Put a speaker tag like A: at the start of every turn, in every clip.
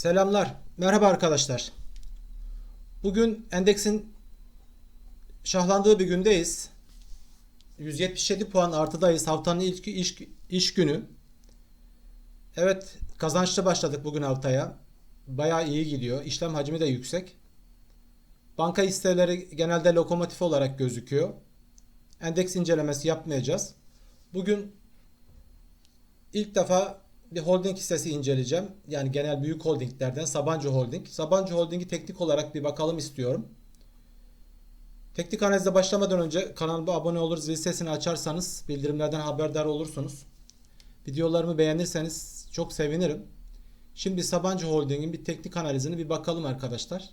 A: Selamlar. Merhaba arkadaşlar. Bugün endeksin şahlandığı bir gündeyiz. 177 puan artıdayız. Haftanın ilk iş, iş günü. Evet kazançlı başladık bugün haftaya. Bayağı iyi gidiyor. İşlem hacmi de yüksek. Banka hisseleri genelde lokomotif olarak gözüküyor. Endeks incelemesi yapmayacağız. Bugün ilk defa bir holding hissesi inceleyeceğim. Yani genel büyük holdinglerden Sabancı Holding. Sabancı Holding'i teknik olarak bir bakalım istiyorum. Teknik analize başlamadan önce kanalıma abone olur, zil sesini açarsanız bildirimlerden haberdar olursunuz. Videolarımı beğenirseniz çok sevinirim. Şimdi Sabancı Holding'in bir teknik analizini bir bakalım arkadaşlar.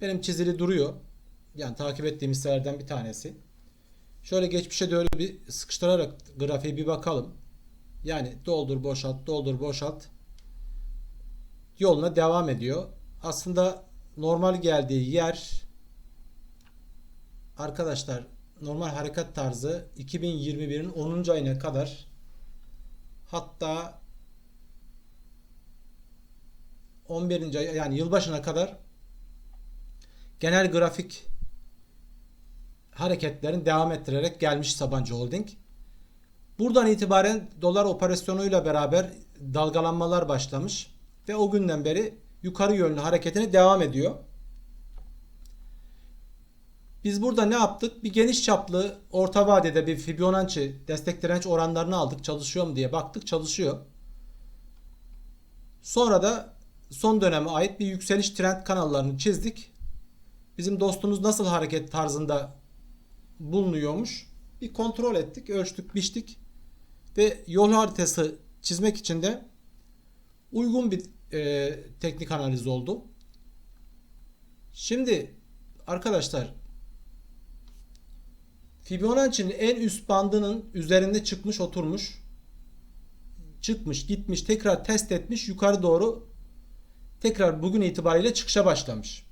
A: Benim çizili duruyor. Yani takip ettiğim hisselerden bir tanesi. Şöyle geçmişe doğru bir sıkıştırarak grafiğe bir bakalım. Yani doldur boşalt doldur boşalt yoluna devam ediyor. Aslında normal geldiği yer arkadaşlar normal hareket tarzı 2021'in 10. ayına kadar hatta 11. ay yani yılbaşına kadar genel grafik hareketlerini devam ettirerek gelmiş Sabancı Holding. Buradan itibaren dolar operasyonuyla beraber dalgalanmalar başlamış ve o günden beri yukarı yönlü hareketini devam ediyor. Biz burada ne yaptık? Bir geniş çaplı orta vadede bir Fibonacci destek direnç oranlarını aldık. Çalışıyor mu diye baktık. Çalışıyor. Sonra da son döneme ait bir yükseliş trend kanallarını çizdik. Bizim dostumuz nasıl hareket tarzında bulunuyormuş? Bir kontrol ettik, ölçtük, biçtik ve yol haritası çizmek için de uygun bir e, teknik analiz oldu. Şimdi arkadaşlar Fibonacci'nin en üst bandının üzerinde çıkmış oturmuş. Çıkmış gitmiş tekrar test etmiş yukarı doğru tekrar bugün itibariyle çıkışa başlamış.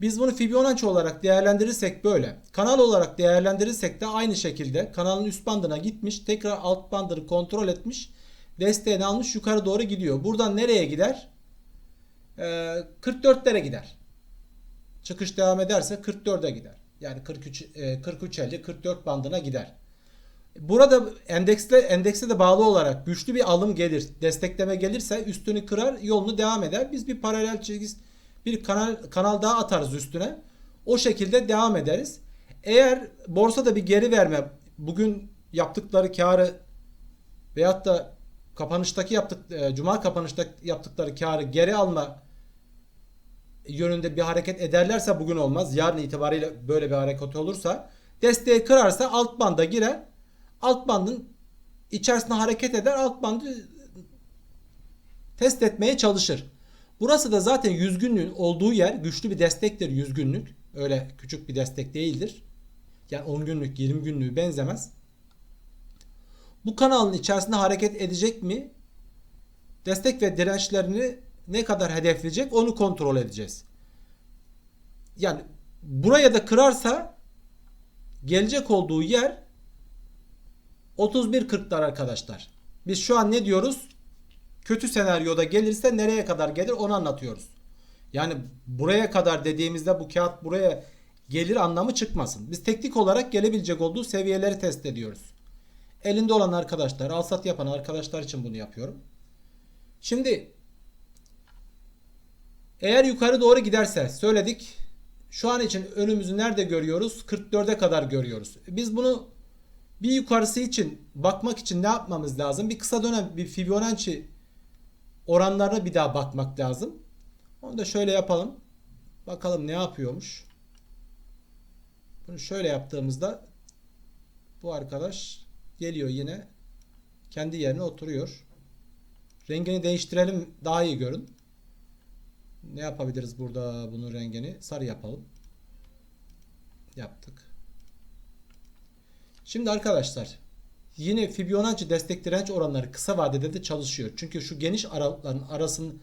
A: Biz bunu Fibonacci olarak değerlendirirsek böyle. Kanal olarak değerlendirirsek de aynı şekilde kanalın üst bandına gitmiş. Tekrar alt bandını kontrol etmiş. Desteğini almış yukarı doğru gidiyor. Buradan nereye gider? Ee, 44'lere gider. Çıkış devam ederse 44'e gider. Yani 43 e, 43 50 44 bandına gider. Burada endekste endekse de bağlı olarak güçlü bir alım gelir, destekleme gelirse üstünü kırar, yolunu devam eder. Biz bir paralel çizgi bir kanal kanal daha atarız üstüne. O şekilde devam ederiz. Eğer borsada bir geri verme bugün yaptıkları karı veyahut da kapanıştaki yaptık e, cuma kapanışta yaptıkları karı geri alma yönünde bir hareket ederlerse bugün olmaz. Yarın itibariyle böyle bir hareket olursa desteği kırarsa alt banda girer. Alt bandın içerisinde hareket eder. Alt bandı test etmeye çalışır. Burası da zaten 100 günlüğün olduğu yer güçlü bir destektir 100 günlük. Öyle küçük bir destek değildir. Yani 10 günlük 20 günlüğü benzemez. Bu kanalın içerisinde hareket edecek mi? Destek ve dirençlerini ne kadar hedefleyecek onu kontrol edeceğiz. Yani buraya da kırarsa gelecek olduğu yer 31.40'lar arkadaşlar. Biz şu an ne diyoruz? Kötü senaryoda gelirse nereye kadar gelir onu anlatıyoruz. Yani buraya kadar dediğimizde bu kağıt buraya gelir anlamı çıkmasın. Biz teknik olarak gelebilecek olduğu seviyeleri test ediyoruz. Elinde olan arkadaşlar, alsat yapan arkadaşlar için bunu yapıyorum. Şimdi eğer yukarı doğru giderse söyledik. Şu an için önümüzü nerede görüyoruz? 44'e kadar görüyoruz. Biz bunu bir yukarısı için bakmak için ne yapmamız lazım? Bir kısa dönem bir Fibonacci oranlarına bir daha bakmak lazım. Onu da şöyle yapalım. Bakalım ne yapıyormuş. Bunu şöyle yaptığımızda bu arkadaş geliyor yine kendi yerine oturuyor. Rengini değiştirelim daha iyi görün. Ne yapabiliriz burada bunun rengini? Sarı yapalım. Yaptık. Şimdi arkadaşlar Yine Fibonacci destek direnç oranları kısa vadede de çalışıyor. Çünkü şu geniş aralıkların arasın,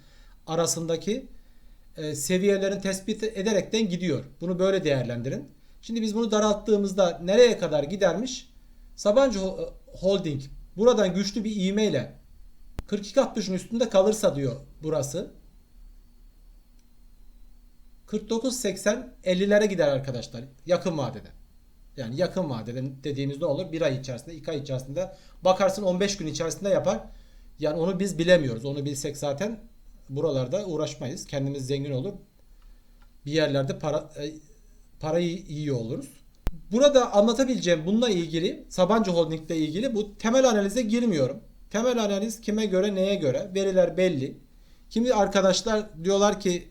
A: arasındaki e, seviyelerin tespit ederekten gidiyor. Bunu böyle değerlendirin. Şimdi biz bunu daralttığımızda nereye kadar gidermiş? Sabancı Holding buradan güçlü bir ivmeyle 42.60'ın üstünde kalırsa diyor burası. 49.80 50'lere gider arkadaşlar yakın vadede. Yani yakın vadede dediğimiz ne olur? Bir ay içerisinde, iki ay içerisinde bakarsın 15 gün içerisinde yapar. Yani onu biz bilemiyoruz. Onu bilsek zaten buralarda uğraşmayız. Kendimiz zengin olur. Bir yerlerde para e, parayı iyi oluruz. Burada anlatabileceğim bununla ilgili Sabancı Holding ile ilgili bu temel analize girmiyorum. Temel analiz kime göre neye göre veriler belli. Kimi arkadaşlar diyorlar ki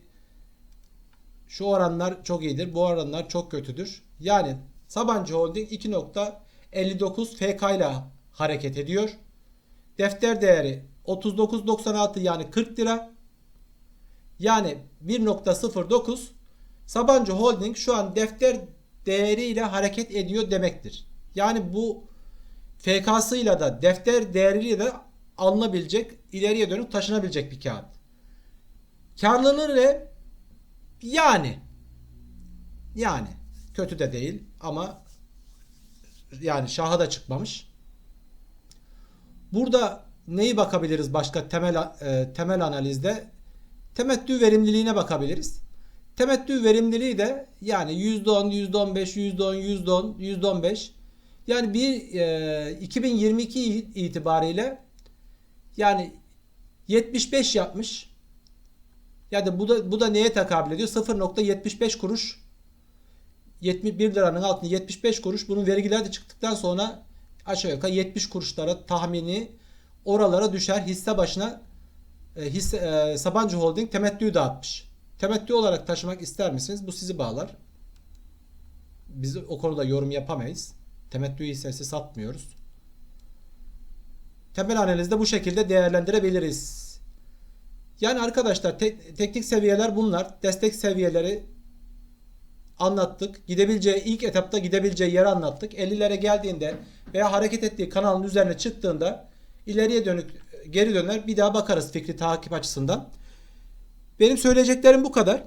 A: şu oranlar çok iyidir, bu oranlar çok kötüdür. Yani Sabancı Holding 2.59 FK ile hareket ediyor. Defter değeri 39.96 yani 40 lira. Yani 1.09 Sabancı Holding şu an defter değeriyle hareket ediyor demektir. Yani bu FK'sıyla da defter değeriyle de alınabilecek, ileriye dönük taşınabilecek bir kağıt. Karlılığı ne? Yani yani kötü de değil ama yani şaha da çıkmamış. Burada neyi bakabiliriz başka temel e, temel analizde? Temettü verimliliğine bakabiliriz. Temettü verimliliği de yani %10, %15, %10, %10, %15 yani bir e, 2022 itibariyle yani 75 yapmış. Yani bu da bu da neye tekabül ediyor? 0.75 kuruş 71 liranın altında 75 kuruş. Bunun vergiler de çıktıktan sonra aşağı yukarı 70 kuruşlara tahmini oralara düşer. Hisse başına e, hisse, e, Sabancı Holding temettü dağıtmış. Temettü olarak taşımak ister misiniz? Bu sizi bağlar. Biz o konuda yorum yapamayız. Temettü hissesi satmıyoruz. Temel analizde bu şekilde değerlendirebiliriz. Yani arkadaşlar te- teknik seviyeler bunlar. Destek seviyeleri anlattık. Gidebileceği ilk etapta gidebileceği yeri anlattık. 50'lere geldiğinde veya hareket ettiği kanalın üzerine çıktığında ileriye dönük geri döner bir daha bakarız fikri takip açısından. Benim söyleyeceklerim bu kadar.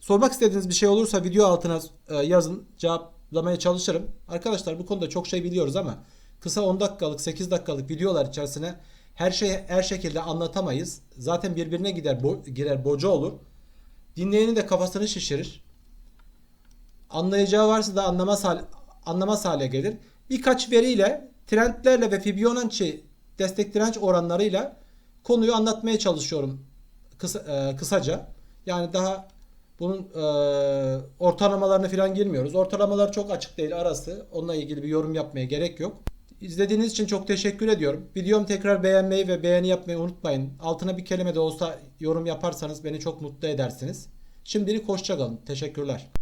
A: Sormak istediğiniz bir şey olursa video altına e, yazın. Cevaplamaya çalışırım. Arkadaşlar bu konuda çok şey biliyoruz ama kısa 10 dakikalık 8 dakikalık videolar içerisine her şeyi her şekilde anlatamayız. Zaten birbirine gider bo- girer boca olur. Dinleyenin de kafasını şişirir. Anlayacağı varsa da anlamaz, hal, anlamaz hale gelir. Birkaç veriyle, trendlerle ve Fibonacci destek direnç oranlarıyla konuyu anlatmaya çalışıyorum kısa, e, kısaca. Yani daha bunun e, ortalamalarına falan girmiyoruz. Ortalamalar çok açık değil arası. Onunla ilgili bir yorum yapmaya gerek yok. İzlediğiniz için çok teşekkür ediyorum. Videomu tekrar beğenmeyi ve beğeni yapmayı unutmayın. Altına bir kelime de olsa yorum yaparsanız beni çok mutlu edersiniz. Şimdilik hoşçakalın. Teşekkürler.